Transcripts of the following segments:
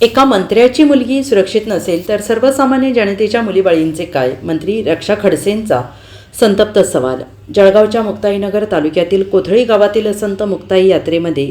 एका मंत्र्याची मुलगी सुरक्षित नसेल तर सर्वसामान्य जनतेच्या मुलीबाळींचे काय? मंत्री रक्षा खडसेंचा संतप्त सवाल. जळगावच्या मुक्ताईनगर तालुक्यातील कोथळी गावातील संत मुक्ताई यात्रेमध्ये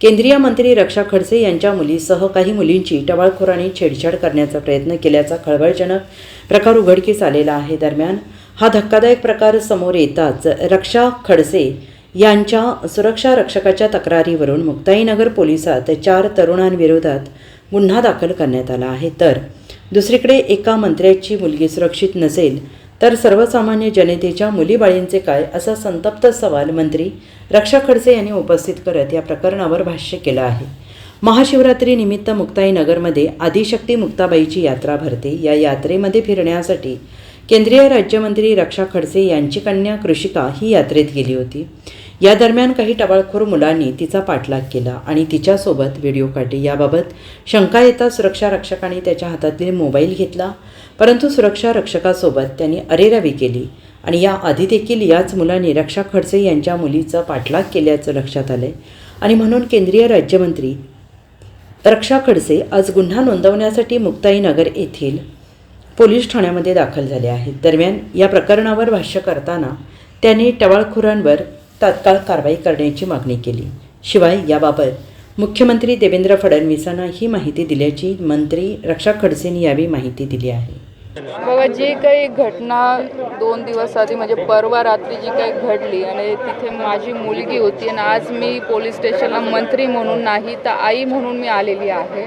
केंद्रीय मंत्री रक्षा खडसे यांच्या मुलीसह काही मुलींची टवाळखोरांनी छेडछाड करण्याचा प्रयत्न केल्याचा खळबळजनक प्रकार उघडकीस आलेला आहे. दरम्यान हा धक्कादायक प्रकार समोर येताच रक्षा खडसे यांच्या सुरक्षा रक्षकाच्या तक्रारीवरून मुक्ताईनगर पोलिसात चार तरुणांविरोधात गुन्हा दाखल करण्यात आला आहे. तर दुसरीकडे एका मंत्र्याची मुलगी सुरक्षित नसेल तर सर्वसामान्य जनतेच्या मुलीबाळींचे काय असा संतप्त सवाल मंत्री रक्षा खडसे यांनी उपस्थित करत या प्रकरणावर भाष्य केलं आहे. महाशिवरात्रीनिमित्त मुक्ताईनगरमध्ये आदिशक्ती मुक्ताबाईची यात्रा भरते. या यात्रेमध्ये फिरण्यासाठी केंद्रीय राज्यमंत्री रक्षा खडसे यांची कन्या कृषिका ही यात्रेत गेली होती. या दरम्यान काही टवाळखोर मुलांनी तिचा पाठलाग केला आणि तिच्यासोबत व्हिडिओ काढले. याबाबत शंका येता सुरक्षा रक्षकाने त्याच्या हातातील मोबाईल घेतला परंतु सुरक्षा रक्षकासोबत त्यांनी अरेरावी केली आणि या आधी देखील याच मुलांनी रक्षा खडसे यांच्या मुलीचा पाठलाग केल्याचं लक्षात आलंय. आणि म्हणून केंद्रीय राज्यमंत्री रक्षा खडसे आज गुन्हा नोंदवण्यासाठी मुक्ताईनगर येथील पोलीस ठाण्यामध्ये दाखल झाले आहेत. दरम्यान या प्रकरणावर भाष्य करताना त्यांनी टवाळखोरांवर तात्काळ कारवाई करण्याची मागणी केली. शिवाय याबाबत मुख्यमंत्री देवेंद्र फडणवीसांना ही माहिती दिल्याची मंत्री रक्षा खडसेंनी यावेळी माहिती दिली आहे. बघा जी काही घटना दोन दिवस आधी म्हणजे परवा रात्री जी काही घडली आणि तिथे माझी मुलगी होती आणि आज मी पोलीस स्टेशनला मंत्री म्हणून नाही तर आई म्हणून मी आलेली आहे.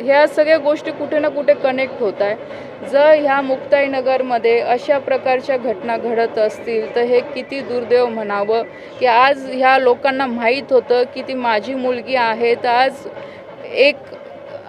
ह्या सगळ्या गोष्टी कुठे ना कुठे कनेक्ट होत आहे. जर ह्या मुक्ताईनगरमध्ये अशा प्रकारच्या घटना घडत असतील तर हे किती दुर्दैव म्हणावं? की आज ह्या लोकांना माहीत होतं की ती माझी मुलगी आहे तर आज एक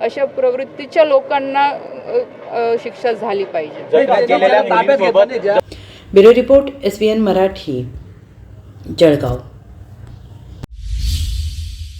अशा प्रवृत्तीच्या लोकांना शिक्षा झाली पाहिजे. Bureau report S Marathi Jalgaon.